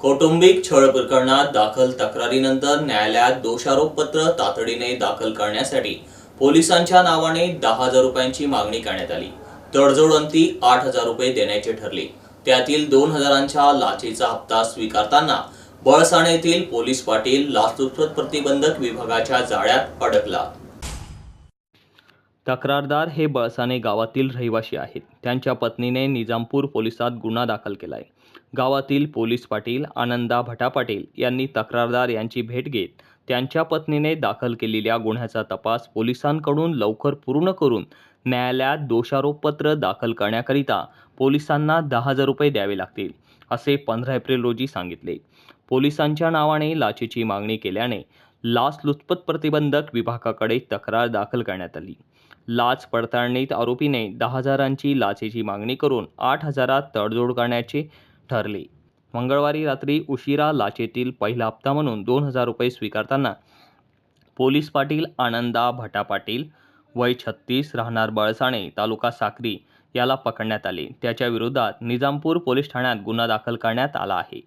कौटुंबिक छळ प्रकरणात दाखल तक्रारीनंतर न्यायालयात दोषारोपपत्र तातडीने दाखल करण्यासाठी पोलिसांच्या नावाने दहा हजार रुपयांची मागणी करण्यात आली. तडजोड अंती आठ हजार रुपये देण्याचे ठरले. त्यातील दोन हजारांच्या लाचेचा हप्ता स्वीकारताना बळसाणे येथील पोलीस पाटील लाचलुचपत प्रतिबंधक विभागाच्या जाळ्यात अडकला. तक्रारदार हे बळसाने गावातील रहिवासी आहेत. त्यांच्या पत्नीने निजामपूर पोलिसात गुन्हा दाखल केलाय. गावातील पोलीस पाटील आनंदा भटापाटील यांनी तक्रारदार यांची भेट घेत त्यांच्या पत्नीने दाखल केलेल्या गुन्ह्याचा तपास पोलिसांकडून लवकर पूर्ण करून न्यायालयात दोषारोपपत्र दाखल करण्याकरिता पोलिसांना दहा हजार रुपये द्यावे लागतील असे पंधरा एप्रिल रोजी सांगितले. पोलिसांच्या नावाने लाचेची मागणी केल्याने लाचलुचपत प्रतिबंधक विभागाकडे तक्रार दाखल करण्यात आली. लाच पडताळणीत आरोपीने दहा हजारांची लाचेची मागणी करून आठ हजारात तडजोड करण्याचे ठरले. मंगळवारी रात्री उशिरा लाचेतील पहिला हप्ता म्हणून दोन हजार रुपये स्वीकारताना पोलीस पाटील आनंदा भटा पाटील वय छत्तीस राहणार बळसाणे तालुका साक्री याला पकडण्यात आले. त्याच्या विरोधात निजामपूर पोलीस ठाण्यात गुन्हा दाखल करण्यात आला आहे.